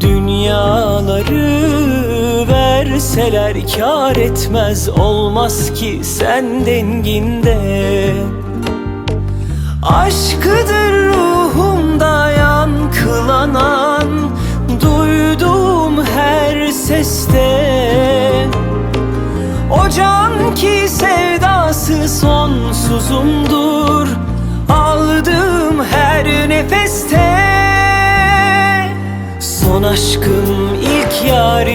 Dünyaları verseler kar etmez Olmaz ki sen denginde. Aşkıdır ruhumda yankılanan Duyduğum her seste. O can ki sevdası sonsuzumdur Aşkım ilk yari